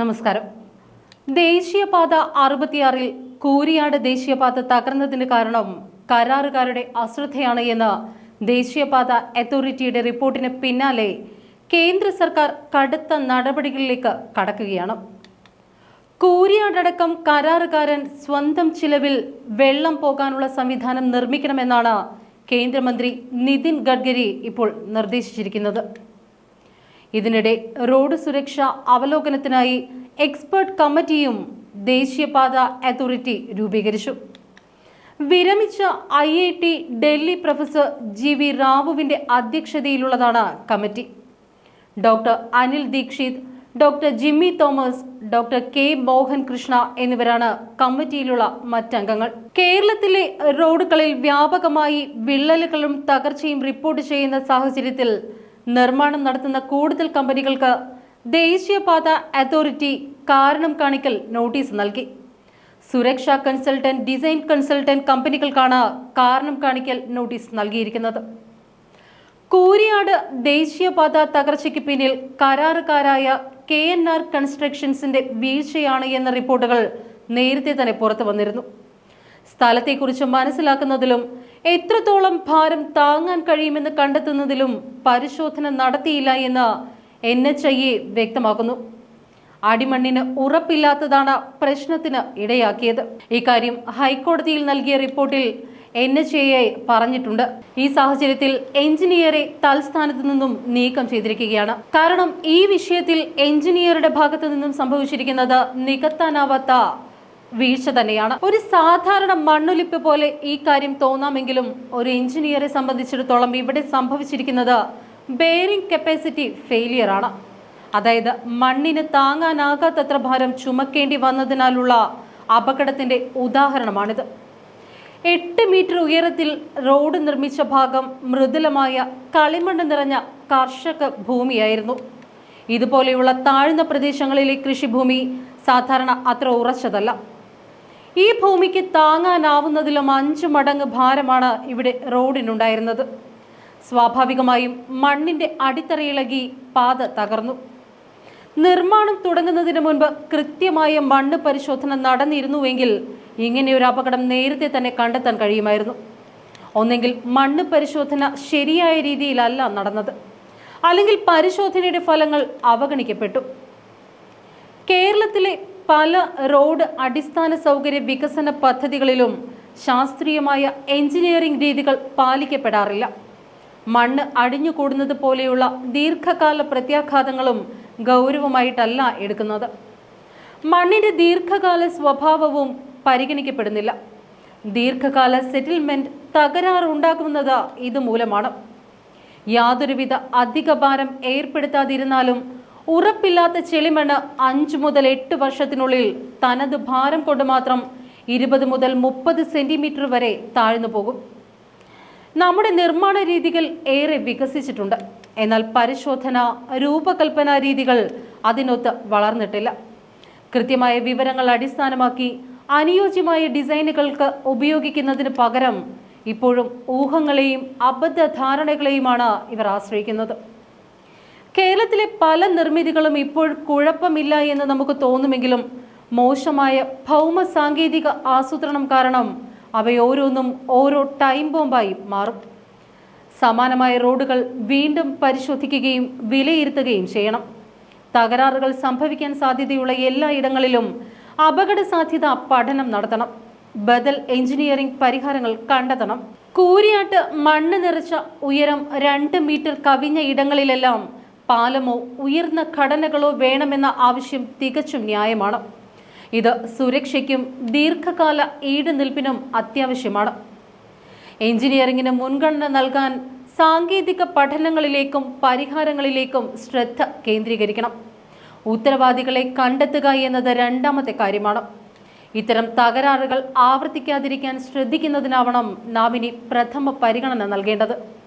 നമസ്കാരം. ദേശീയപാത അറുപത്തിയാറിൽ കൂരിയാട് ദേശീയപാത തകർന്നതിന് കാരണം കരാറുകാരുടെ അശ്രദ്ധയാണ് എന്ന് ദേശീയപാത അതോറിറ്റിയുടെ റിപ്പോർട്ടിന് പിന്നാലെ കേന്ദ്ര സർക്കാർ കടുത്ത നടപടികളിലേക്ക് കടക്കുകയാണ്. കൂരിയാടക്കം കരാറുകാരൻ സ്വന്തം ചിലവിൽ വെള്ളം പോകാനുള്ള സംവിധാനം നിർമ്മിക്കണമെന്നാണ് കേന്ദ്രമന്ത്രി നിതിൻ ഗഡ്കരി ഇപ്പോൾ നിർദ്ദേശിച്ചിരിക്കുന്നത്. ഇതിനിടെ റോഡ് സുരക്ഷ അവലോകനത്തിനായി എക്സ്പേർട്ട് കമ്മിറ്റിയും ദേശീയപാത അതോറിറ്റി രൂപീകരിച്ചു. വിരമിച്ച I I T Delhi professor G V റാവുവിന്റെ അധ്യക്ഷതയിലുള്ളതാണ് committee. Doctor Anil Dikshit doctor Jimmy Thomas doctor K Mohan Krishna എന്നിവരാണ് കമ്മിറ്റിയിലുള്ള മറ്റംഗങ്ങൾ. കേരളത്തിലെ റോഡുകളിൽ വ്യാപകമായി വിള്ളലുകളും തകർച്ചയും റിപ്പോർട്ട് ചെയ്യുന്ന സാഹചര്യത്തിൽ നിർമ്മാണം നടത്തുന്ന കൂടുതൽ കമ്പനികൾക്ക് ദേശീയപാത അതോറിറ്റി കാരണം കാണിക്കൽ നോട്ടീസ് നൽകി. സുരക്ഷാ കൺസൾട്ടന്റ് ഡിസൈൻ കൺസൾട്ടന്റ് കമ്പനികൾക്കാണ് കാരണം കാണിക്കൽ നോട്ടീസ് നൽകിയിരിക്കുന്നത്. കൂരിയാട് ദേശീയപാത തകർച്ചയ്ക്ക് പിന്നിൽ കരാറുകാരായ കെ എൻ ആർ കൺസ്ട്രക്ഷൻസിന്റെ വീഴ്ചയാണ് എന്ന റിപ്പോർട്ടുകൾ നേരത്തെ തന്നെ പുറത്തു വന്നിരുന്നു. സ്ഥലത്തെക്കുറിച്ച് മനസ്സിലാക്കുന്നതിലും എത്രത്തോളം ഭാരം താങ്ങാൻ കഴിയുമെന്ന് കണ്ടെത്തുന്നതിലും പരിശോധന നടത്തിയില്ല എന്ന് എൻ എച്ച് ഐ എ വ്യക്തമാക്കുന്നു. അടിമണ്ണിന് ഉറപ്പില്ലാത്തതാണ് പ്രശ്നത്തിന് ഇടയാക്കിയത്. ഇക്കാര്യം ഹൈക്കോടതിയിൽ നൽകിയ റിപ്പോർട്ടിൽ എൻ എച്ച് എ പറഞ്ഞിട്ടുണ്ട്. ഈ സാഹചര്യത്തിൽ എഞ്ചിനീയറെ തൽസ്ഥാനത്ത് നിന്നും നീക്കം ചെയ്തിരിക്കുകയാണ്. കാരണം ഈ വിഷയത്തിൽ എഞ്ചിനീയറുടെ ഭാഗത്തു നിന്നും സംഭവിച്ചിരിക്കുന്നത് നികത്താനാവാത്ത വീഴ്ച തന്നെയാണ്. ഒരു സാധാരണ മണ്ണൊലിപ്പ് പോലെ ഈ കാര്യം തോന്നാമെങ്കിലും ഒരു എഞ്ചിനീയറെ സംബന്ധിച്ചിടത്തോളം ഇവിടെ സംഭവിച്ചിരിക്കുന്നത് ബെയറിംഗ് കപ്പാസിറ്റി ഫെയിലിയർ ആണ്. അതായത് മണ്ണിന് താങ്ങാനാകാത്തത്ര ഭാരം ചുമക്കേണ്ടി വന്നതിനാലുള്ള അപകടത്തിന്റെ ഉദാഹരണമാണിത്. എട്ട് മീറ്റർ ഉയരത്തിൽ റോഡ് നിർമ്മിച്ച ഭാഗം മൃദുലമായ കളിമണ്ണ് നിറഞ്ഞ കർഷക ഭൂമിയായിരുന്നു. ഇതുപോലെയുള്ള താഴ്ന്ന പ്രദേശങ്ങളിലെ കൃഷിഭൂമി സാധാരണ അത്ര ഉറച്ചതല്ല. ഈ ഭൂമിക്ക് താങ്ങാനാവുന്നതിലും അഞ്ചു മടങ്ങ് ഭാരമാണ് ഇവിടെ റോഡിനുണ്ടായിരുന്നത്. സ്വാഭാവികമായും മണ്ണിന്റെ അടിത്തറയിളകി പാത തകർന്നു. നിർമ്മാണം തുടങ്ങുന്നതിന് മുൻപ് കൃത്യമായ മണ്ണ് പരിശോധന നടന്നിരുന്നുവെങ്കിൽ ഇങ്ങനെ ഒരു അപകടം നേരത്തെ തന്നെ കണ്ടെത്താൻ കഴിയുമായിരുന്നു. ഒന്നെങ്കിൽ മണ്ണ് പരിശോധന ശരിയായ രീതിയിലല്ല നടന്നത്. അല്ലെങ്കിൽ പരിശോധനയുടെ ഫലങ്ങൾ അവഗണിക്കപ്പെട്ടു. കേരളത്തിലെ പല റോഡ് അടിസ്ഥാന സൗകര്യ വികസന പദ്ധതികളിലും ശാസ്ത്രീയമായ എഞ്ചിനീയറിംഗ് രീതികൾ പാലിക്കപ്പെടാറില്ല. മണ്ണ് അടിഞ്ഞുകൂടുന്നത് പോലെയുള്ള ദീർഘകാല പ്രത്യാഘാതങ്ങളും ഗൗരവമായിട്ടല്ല എടുക്കുന്നത്. മണ്ണിന്റെ ദീർഘകാല സ്വഭാവവും പരിഗണിക്കപ്പെടുന്നില്ല. ദീർഘകാല സെറ്റിൽമെന്റ് തകരാറുണ്ടാകുന്നത് ഇതുമൂലമാണ്. യാതൊരുവിധ അധിക ഭാരം ഏർപ്പെടുത്താതിരുന്നാലും ഉറപ്പില്ലാത്ത ചെളിമണ്ണ് അഞ്ച് മുതൽ എട്ട് വർഷത്തിനുള്ളിൽ തനത് ഭാരം കൊണ്ട് മാത്രം ഇരുപത് മുതൽ മുപ്പത് സെന്റിമീറ്റർ വരെ താഴ്ന്നു പോകും. നമ്മുടെ നിർമ്മാണ രീതികൾ ഏറെ വികസിച്ചിട്ടുണ്ട്. എന്നാൽ പരിശോധന രൂപകൽപ്പന രീതികൾ അതിനൊത്ത് വളർന്നിട്ടില്ല. കൃത്യമായ വിവരങ്ങൾ അടിസ്ഥാനമാക്കി അനുയോജ്യമായ ഡിസൈനുകൾക്ക് ഉപയോഗിക്കുന്നതിന് പകരം ഇപ്പോഴും ഊഹങ്ങളെയും അബദ്ധ ധാരണകളെയുമാണ് ഇവർ ആശ്രയിക്കുന്നത്. കേരളത്തിലെ പല നിർമ്മിതികളും ഇപ്പോൾ കുഴപ്പമില്ല എന്ന് നമുക്ക് തോന്നുമെങ്കിലും മോശമായ ഭൗമ സാങ്കേതിക ആസൂത്രണം കാരണം അവയോരോന്നും ഓരോ ടൈം ബോംബായി മാറും. സമാനമായ റോഡുകൾ വീണ്ടും പരിശോധിക്കുകയും വിലയിരുത്തുകയും ചെയ്യണം. തകരാറുകൾ സംഭവിക്കാൻ സാധ്യതയുള്ള എല്ലാ ഇടങ്ങളിലും അപകട സാധ്യത പഠനം നടത്തണം. ബദൽ എഞ്ചിനീയറിംഗ് പരിഹാരങ്ങൾ കണ്ടെത്തണം. കൂരിയാട്ട് മണ്ണ് നിറച്ച ഉയരം രണ്ട് മീറ്റർ കവിഞ്ഞ ഇടങ്ങളിലെല്ലാം പാലമോ ഉയർന്ന ഘടനകളോ വേണമെന്ന ആവശ്യം തികച്ചും ന്യായമാണ്. ഇത് സുരക്ഷയ്ക്കും ദീർഘകാല ഈടുനിൽപ്പിനും അത്യാവശ്യമാണ്. എഞ്ചിനീയറിംഗിന് മുൻഗണന നൽകാൻ സാങ്കേതിക പഠനങ്ങളിലേക്കും പരിഹാരങ്ങളിലേക്കും ശ്രദ്ധ കേന്ദ്രീകരിക്കണം. ഉത്തരവാദികളെ കണ്ടെത്തുക എന്നത് രണ്ടാമത്തെ കാര്യമാണ്. ഇത്തരം തകരാറുകൾ ആവർത്തിക്കാതിരിക്കാൻ ശ്രദ്ധിക്കുന്നതിനാവണം നാം ഇനി പ്രഥമ പരിഗണന നൽകേണ്ടത്.